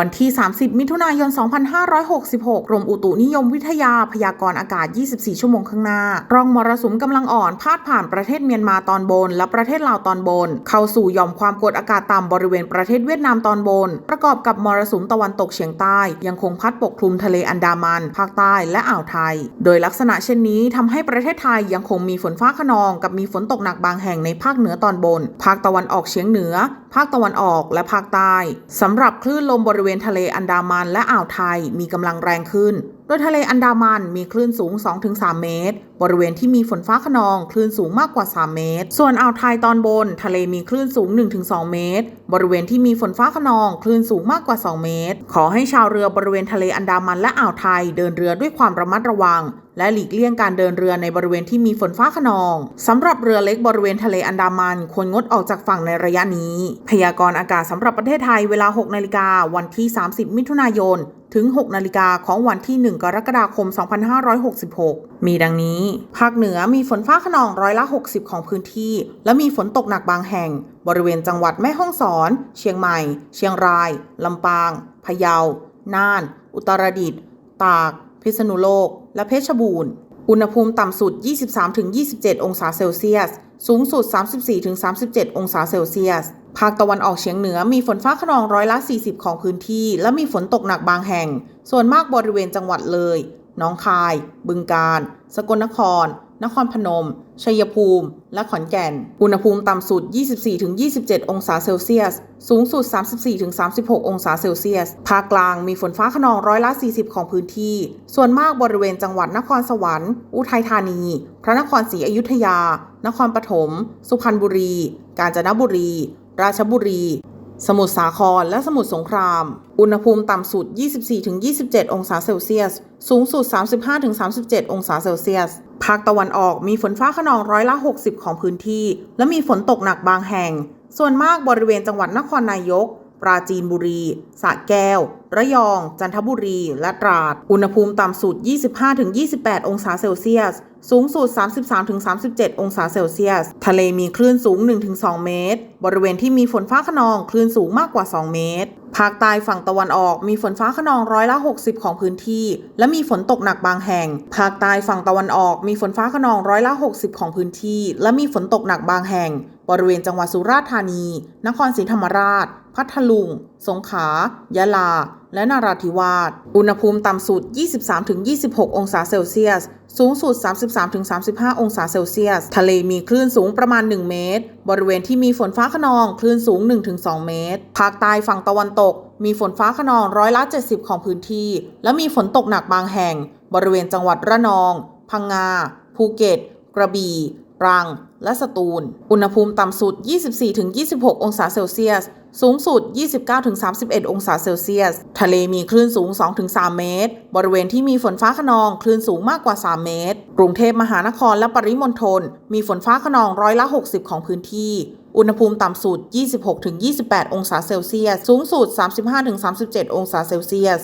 วันที่ 30 มิถุนายน 2566 กรมอุตุนิยมวิทยาพยากรณ์อากาศ 24 ชั่วโมงข้างหน้า ร่องมรสุมกำลังอ่อนพาดผ่านประเทศเมียนมาตอนบน และประเทศลาวตอนบน เข้าสู่ย่อมความกดอากาศต่ำบริเวณประเทศเวียดนามตอนบน ประกอบกับมรสุมตะวันตกเฉียงใต้ ยังคงพัดปกคลุมทะเลอันดามัน ภาคใต้และอ่าวไทย โดยลักษณะเช่นนี้ทำให้ประเทศไทยยังคงมีฝนฟ้าขนอง กับมีฝนตกหนักบางแห่งในภาคเหนือตอนบน ภาคตะวันออกเฉียงเหนือ ภาคตะวันออกและภาคใต้สำหรับคลื่นลมบริเวณทะเลอันดามันและอ่าวไทยมีกำลังแรงขึ้น ดยทะเลอันดามันมีคลื่นสูง 2-3 เมตร บริเวณที่มีฝนฟ้าขนองคลื่นสูงมากกว่า 3 เมตร ส่วนอ่าวไทยตอนบน ทะเลมีคลื่นสูง 1-2 เมตร บริเวณที่มีฝนฟ้าขนองคลื่นสูงมากกว่า 2 เมตร ขอให้ชาวเรือบริเวณทะเลอันดามันและอ่าวไทยเดินเรือด้วยความระมัดระวัง และหลีกเลี่ยงการเดินเรือในบริเวณที่มีฝนฟ้าขนองสำหรับเรือเล็กบริเวณทะเลอันดามันควรงดออกจากฝั่งในระยะนี้ พยากรณ์อากาศสำหรับประเทศไทยเวลา 6 นาฬิกาวันที่ 30 มิถุนายน ถึง 6 นาฬิกาของวันที่ 1 กรกฎาคม 2566 มีดังนี้ ภาคเหนือมีฝนฟ้าขนองร้อยละ 60 ของพื้นที่ และมีฝนตกหนักบางแห่ง บริเวณจังหวัดแม่ฮ่องสอน เชียงใหม่ เชียงราย ลำปาง พะเยา น่าน อุตรดิตถ์ ตาก พิษณุโลก และเพชรบูรณ์ อุณหภูมิต่ำสุด 23-27 องศาเซลเซียส สูงสุด 34-37 องศาเซลเซียส ภาคตะวันออกเฉียงเหนือมีฝนฟ้าขนองร้อยละ 40 ของพื้นที่ และมีฝนตกหนักบางแห่ง ส่วนมากบริเวณจังหวัดเลย น้องคาย บึงกาฬ สกลนคร นครพนม ชัยภูมิ และขอนแก่น อุณหภูมิต่ำสุด 24-27 องศาเซลเซียส สูงสุด 34-36 องศาเซลเซียส ภาคกลางมีฝนฟ้าขนองร้อยละ 40 ของพื้นที่ ส่วนมากบริเวณจังหวัดนครสวรรค์ อุทัยธานี พระนครศรีอยุธยา นครปฐม สุพรรณบุรี กาญจนบุรี ราชบุรี สมุทรสาคร และสมุทรสงคราม อุณหภูมิต่ำสุด 24-27 องศาเซลเซียส สูงสุด 35-37 องศาเซลเซียส ภาคตะวันออกมีฝนฟ้าขนองร้อยละ 60 ของพื้นที่ และมีฝนตกหนักบางแห่ง ส่วนมากบริเวณจังหวัดนครนายก ปราจีนบุรีสระแก้ว ระยอง จันทบุรี และตราด อุณหภูมิต่ำสุด 25-28 องศาเซลเซียส สูงสุด 33-37 องศาเซลเซียส ทะเลมีคลื่นสูง 1-2 เมตร บริเวณที่มีฝนฟ้าขนองคลื่นสูงมากกว่า 2 เมตร ภาคใต้ฝั่งตะวันออกมีฝนฟ้าขนองร้อยละ 60 ของพื้นที่ และมีฝนตกหนักบางแห่ง ภาคใต้ฝั่งตะวันออกมีฝนฟ้าขนองร้อยละ 60 ของพื้นที่ และมีฝนตกหนักบางแห่ง บริเวณจังหวัดสุราษฎร์ธานี นครศรีธรรมราช พัทลุง สงขลา ยะลา และนาราธิวาส อุณหภูมิต่ำสุด 23-26 องศาเซลเซียส สูงสุด 33-35 องศาเซลเซียส ทะเลมีคลื่นสูงประมาณ 1 เมตร บริเวณที่มีฝนฟ้าขนองคลื่นสูง 1-2 เมตร ภาคใต้ฝั่งตะวันตก มีฝนฟ้าขนองร้อยละ70 ของพื้นที่ และมีฝนตกหนักบางแห่ง บริเวณจังหวัดระนอง พังงา ภูเก็ต กระบี่ ตรัง และสตูล อุณหภูมิต่ำสุด 24-26 องศาเซลเซียส สูงสุด 29-31 องศาเซลเซียส ทะเลมีคลื่นสูง 2-3 เมตร บริเวณที่มีฝนฟ้าขนอง คลื่นสูงมากกว่า 3 เมตร กรุงเทพมหานครและปริมณฑล มีฝนฟ้าขนองร้อยละ 60 ของพื้นที่ อุณหภูมิต่ำสุด 26-28 องศาเซลเซียส สูงสุด 35-37 องศาเซลเซียส